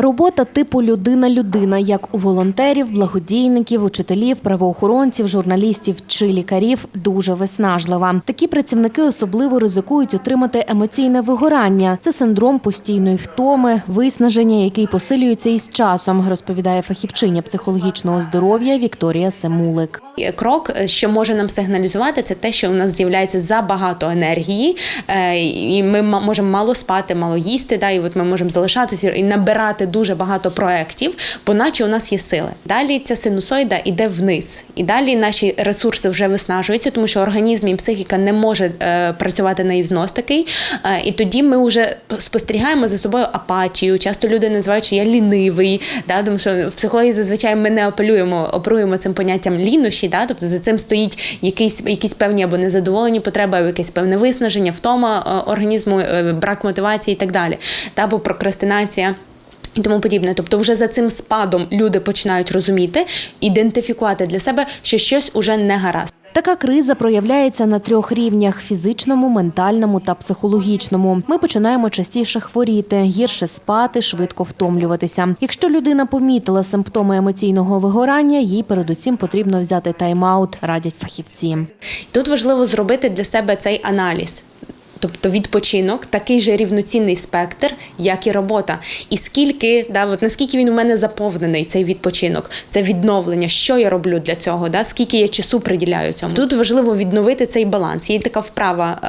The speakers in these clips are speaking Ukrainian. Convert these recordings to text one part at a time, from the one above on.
Робота типу людина-людина, як у волонтерів, благодійників, учителів, правоохоронців, журналістів чи лікарів, дуже виснажлива. Такі працівники особливо ризикують отримати емоційне вигорання. Це синдром постійної втоми, виснаження, який посилюється із часом, розповідає фахівчиня психологічного здоров'я Вікторія Семулик. Крок, що може нам сигналізувати, це те, що у нас з'являється забагато енергії, е, і ми можемо мало спати, мало їсти. Да, і от ми можемо залишатися і набирати дуже багато проєктів, бо наче у нас є сили. Далі ця синусоїда йде вниз, і далі наші ресурси вже виснажуються, тому що організм і психіка не може е, працювати на ізнос такий. Е, і тоді ми вже спостерігаємо за собою апатію. Часто люди називають, що я лінивий, да, тому що в психології зазвичай ми не апелюємо, оперуємо цим поняттям лінощі, да, тобто за цим стоїть якісь, якісь певні або незадоволені потреби, або якесь певне виснаження, втома е, організму, е, брак мотивації і так далі, та або прокрастинація. І тому подібне. Тобто, вже за цим спадом люди починають розуміти, ідентифікувати для себе, що щось уже не гаразд. Така криза проявляється на трьох рівнях: фізичному, ментальному та психологічному. Ми починаємо частіше хворіти, гірше спати, швидко втомлюватися. Якщо людина помітила симптоми емоційного вигорання, їй передусім потрібно взяти тайм-аут, радять фахівці. Тут важливо зробити для себе цей аналіз. Тобто відпочинок такий же рівноцінний спектр, як і робота. І скільки, да, от наскільки він у мене заповнений, цей відпочинок, це відновлення, що я роблю для цього, да, скільки я часу приділяю цьому. Тут важливо відновити цей баланс. Є така вправа,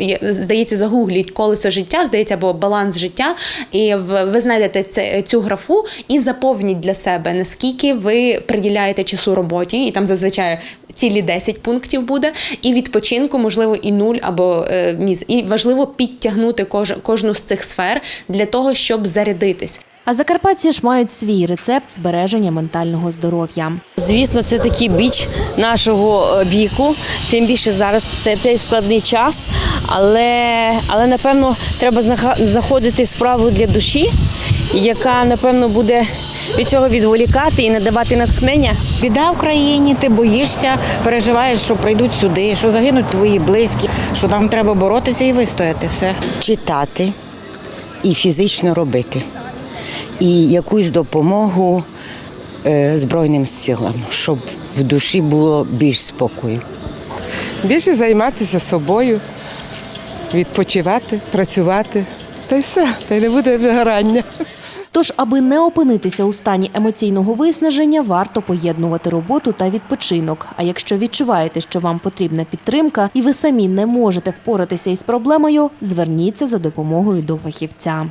е, здається, загугліть колесо життя, здається, або баланс життя. І ви знайдете цю графу і заповніть для себе, наскільки ви приділяєте часу роботі, і там зазвичай цілі 10 пунктів буде, і відпочинку, можливо, і нуль або е, міз. І важливо підтягнути кожну з цих сфер для того, щоб зарядитись. А закарпатці ж мають свій рецепт збереження ментального здоров'я. Звісно, це такий біч нашого е, віку. Тим більше зараз це цей складний час, але, але напевно треба знаходити справу для душі, яка напевно буде від цього відволікати і надавати натхнення. Біда в країні, ти боїшся, переживаєш, що прийдуть сюди, що загинуть твої близькі, що нам треба боротися і вистояти все. читати і фізично робити. І якусь допомогу е, Збройним силам, щоб в душі було більш спокою. Більше займатися собою, відпочивати, працювати. Та й все, та й не буде вигорання. Тож, аби не опинитися у стані емоційного виснаження, варто поєднувати роботу та відпочинок. А якщо відчуваєте, що вам потрібна підтримка, і ви самі не можете впоратися із проблемою, зверніться за допомогою до фахівця.